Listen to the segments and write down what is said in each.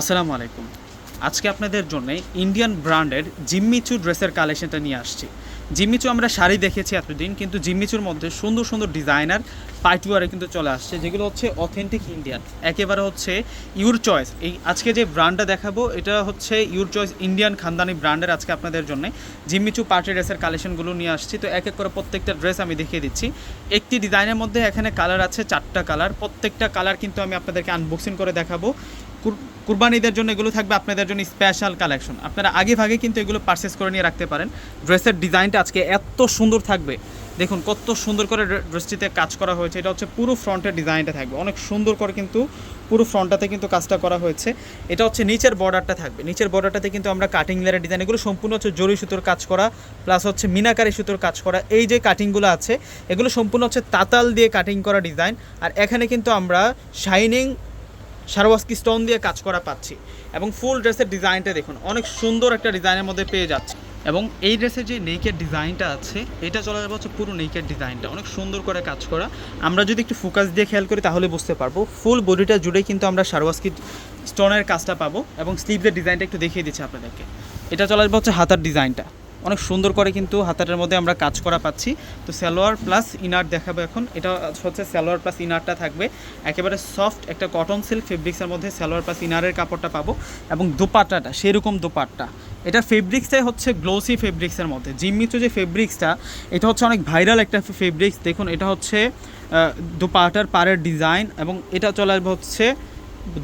আসসালামু আলাইকুম। আজকে আপনাদের জন্য ইন্ডিয়ান ব্র্যান্ডের জিম্মিচু ড্রেসের কালেকশনটা নিয়ে আসছি। জিম্মিচু আমরা শাড়ি দেখেছি এতদিন, কিন্তু জিম্মিচুর মধ্যে সুন্দর সুন্দর ডিজাইনার পাইটুয়ারে কিন্তু চলে আসছে, যেগুলো হচ্ছে অথেন্টিক ইন্ডিয়ান একেবারে হচ্ছে ইউর চয়েস এই আজকে যে ব্র্যান্ডটা দেখাবো, এটা হচ্ছে ইউর চয়েস ইন্ডিয়ান খানদানি ব্র্যান্ডের আজকে আপনাদের জন্য জিম্মিচু পার্টি ড্রেসের কালেকশনগুলো নিয়ে আসছি। তো এক এক করে প্রত্যেকটা ড্রেস আমি দেখিয়ে দিচ্ছি। একটি ডিজাইনের মধ্যে এখানে কালার আছে চারটা কালার প্রত্যেকটা কালার কিন্তু আমি আপনাদেরকে আনবক্সিং করে দেখাবো। কুরবানিদের জন্য এগুলো থাকবে আপনাদের জন্য স্পেশাল কালেকশন আপনারা আগে ভাগে কিন্তু এগুলো পারচেস করে নিয়ে রাখতে পারেন। ড্রেসের ডিজাইনটা আজকে এত সুন্দর থাকবে। দেখুন, কত সুন্দর করে ড্রেসটিতে কাজ করা হয়েছে। এটা হচ্ছে পুরো ফ্রন্টের ডিজাইনটা থাকবে। অনেক সুন্দর করে কিন্তু পুরো ফ্রন্টটাতে কিন্তু কাজটা করা হয়েছে। এটা হচ্ছে নিচের বর্ডারটা থাকবে। নিচের বর্ডারটাতে কিন্তু আমরা কাটিং লেয়ারের ডিজাইন এগুলো সম্পূর্ণ হচ্ছে জরি সুতোর কাজ করা প্লাস হচ্ছে মিনাকারি সুতোর কাজ করা। এই যে কাটিংগুলো আছে, এগুলো সম্পূর্ণ হচ্ছে তাতাল দিয়ে কাটিং করা ডিজাইন আর এখানে কিন্তু আমরা শাইনিং সারওয়াস্কি স্টোন দিয়ে কাজ করা পাচ্ছি এবং ফুল ড্রেসের ডিজাইনটা দেখুন, অনেক সুন্দর একটা ডিজাইনের মধ্যে পেয়ে যাচ্ছে। এবং এই ড্রেসের যে নেকের ডিজাইনটা আছে, এটা চলে যাবে হচ্ছে পুরো নেকের ডিজাইনটা অনেক সুন্দর করে কাজ করা। আমরা যদি একটু ফোকাস দিয়ে খেয়াল করি, তাহলে বুঝতে পারব। ফুল বডিটা জুড়ে কিন্তু আমরা সারওয়াস্কি স্টোনের কাজটা পাবো এবং স্লিভের ডিজাইনটা একটু দেখিয়ে দিচ্ছি আপনাদেরকে। এটা চলে আসবে হচ্ছে হাতার ডিজাইনটা অনেক সুন্দর করে কিন্তু হাতাটার মধ্যে আমরা কাজ করা পাচ্ছি। তো সালোয়ার প্লাস ইনার দেখাবো এখন। এটা হচ্ছে সালোয়ার প্লাস ইনারটা থাকবে। একেবারে সফট একটা কটন সিল্ক ফেব্রিক্সের মধ্যে সালোয়ার প্লাস ইনারের কাপড়টা পাবো এবং দোপাট্টাটা, সেরকম দোপাট্টা। এটা ফেব্রিক্সটাই হচ্ছে গ্লোসি ফেব্রিক্সের মধ্যে। জিম্মিচু যে ফেব্রিক্সটা এটা হচ্ছে অনেক ভাইরাল একটা ফেব্রিক্স দেখুন, এটা হচ্ছে দোপাটার পাড়ের ডিজাইন এবং এটা চলে হচ্ছে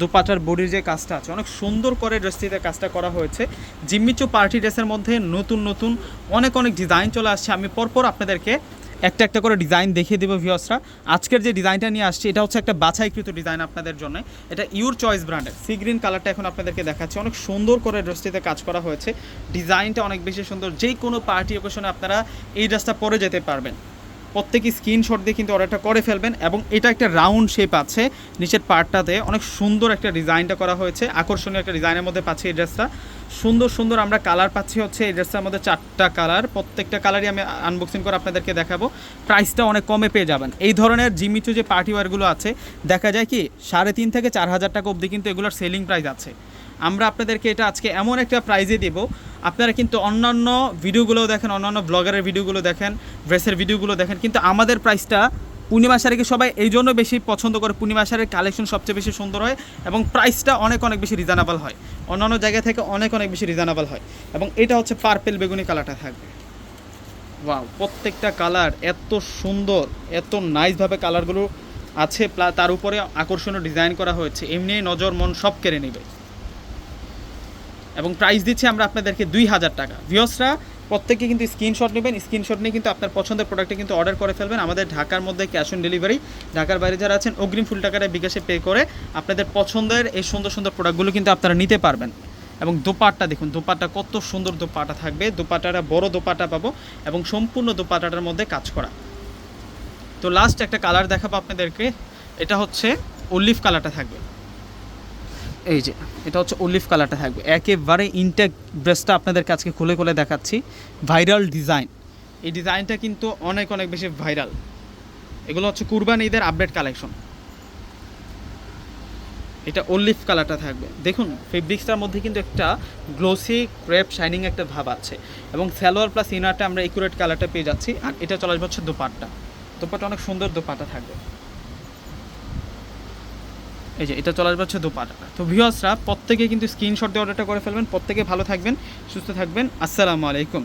দোপাটার বডির যে কাজটা আছে, অনেক সুন্দর করে ড্রেসটিতে কাজটা করা হয়েছে। জিম্মিচু পার্টি ড্রেসের মধ্যে নতুন নতুন অনেক অনেক ডিজাইন চলে আসছে। আমি পরপর আপনাদেরকে একটা একটা করে ডিজাইন দেখিয়ে দেবো ভিওসরা আজকের যে ডিজাইনটা নিয়ে আসছে, এটা হচ্ছে একটা বাছাইকৃত ডিজাইন আপনাদের জন্য। এটা ইউর চয়েস ব্র্যান্ডের সি গ্রিন কালারটা এখন আপনাদেরকে দেখাচ্ছি। অনেক সুন্দর করে ড্রেসটিতে কাজ করা হয়েছে। ডিজাইনটা অনেক বেশি সুন্দর। যেই কোনো পার্টি অকেশনে আপনারা এই ড্রেসটা পরে যেতে পারবেন। প্রত্যেকে স্ক্রিনশট দিয়ে কিন্তু অর্ডারটা করে ফেলবেন এবং এটা একটা রাউন্ড শেপ আছে। নিচের পার্টটাতে অনেক সুন্দর একটা ডিজাইনটা করা হয়েছে। আকর্ষণীয় একটা ডিজাইনের মধ্যে পাচ্ছি এই ড্রেসটা সুন্দর সুন্দর আমরা কালার পাচ্ছি হচ্ছে এই ড্রেসটার মধ্যে চারটা কালার প্রত্যেকটা কালারই আমি আনবক্সিং করে আপনাদেরকে দেখাবো। প্রাইসটা অনেক কমে পেয়ে যাবেন। এই ধরনের জিমিচু যে পার্টি ওয়ারগুলো আছে, দেখা যায় কি সাড়ে তিন থেকে চার হাজার টাকা অবধি কিন্তু এগুলোর সেলিং প্রাইস আছে। আমরা আপনাদেরকে এটা আজকে এমন একটা প্রাইজে দেব। আপনারা কিন্তু অন্যান্য ভিডিওগুলো দেখেন, অন্যান্য ব্লগারের ভিডিওগুলো দেখেন ড্রেসের ভিডিওগুলো দেখেন, কিন্তু আমাদের প্রাইসটা পূর্ণিমা শাড়িকে সবাই এই জন্য বেশি পছন্দ করে, পূর্ণিমা শাড়ির কালেকশন সবচেয়ে বেশি সুন্দর হয় এবং প্রাইসটা অনেক অনেক বেশি রিজনেবল হয়। অন্যান্য জায়গা থেকে অনেক অনেক বেশি রিজনেবল হয়। এবং এটা হচ্ছে পার্পেল বেগুনি কালারটা থাকবে। ওয়াও প্রত্যেকটা কালার এত সুন্দর, এত নাইসভাবে কালারগুলো আছে তার উপরে আকর্ষণীয় ডিজাইন করা হয়েছে। এমনি নজর, মন সব কেড়ে নেবে। এবং প্রাইস দিচ্ছি আমরা আপনাদেরকে দুই হাজার টাকা। ভিওসরা প্রত্যেকে কিন্তু স্ক্রিনশট নেবেন স্ক্রিনশট নিয়ে কিন্তু আপনার পছন্দের প্রোডাক্টে কিন্তু অর্ডার করে ফেলবেন। আমাদের ঢাকার মধ্যে ক্যাশ অন ডেলিভারি ঢাকার বাইরে যারা আছেন, অগ্রিম ফুল টাকাটা বিকাশে পে করে আপনাদের পছন্দের এই সুন্দর সুন্দর প্রোডাক্টগুলো কিন্তু আপনারা নিতে পারবেন। এবং দোপাট্টা দেখুন, দোপাট্টা কত সুন্দর দোপাটা থাকবে। দোপাটাটা বড় দোপাটা পাবো এবং সম্পূর্ণ দোপাটাটার মধ্যে কাজ করা। তো লাস্ট একটা কালার দেখাবো আপনাদেরকে। এটা হচ্ছে অলিভ কালারটা থাকবে। এই যে, এটা হচ্ছে অলিভ কালারটা থাকবে। একেবারে ইনটেক ড্রেসটা আপনাদের কাছে খুলে খুলে দেখাচ্ছি। ভাইরাল ডিজাইন এই ডিজাইনটা কিন্তু অনেক অনেক বেশি ভাইরাল এগুলো হচ্ছে কুরবান ঈদের আপডেট কালেকশন এটা অলিভ কালারটা থাকবে। দেখুন ফেব্রিক্সটার মধ্যে কিন্তু একটা গ্লোসি ক্রেপ শাইনিং একটা ভাব আছে। এবং সালোয়ার প্লাস ইনারটা আমরা একুরেট কালারটা পেয়ে যাচ্ছি। আর এটা চলে আসবে হচ্ছে দোপাট্টা। দোপাট্টা অনেক সুন্দর দোপাট্টা থাকবে। এই যে, এটা চলে আসবে হচ্ছে দোপাট্টা তো ভিউয়ার্সরা, প্রত্যেকে কিন্তু স্ক্রিনশট দিয়ে অর্ডারটা করে ফেলবেন। প্রত্যেকে ভালো থাকবেন, সুস্থ থাকবেন। আসসালামু আলাইকুম।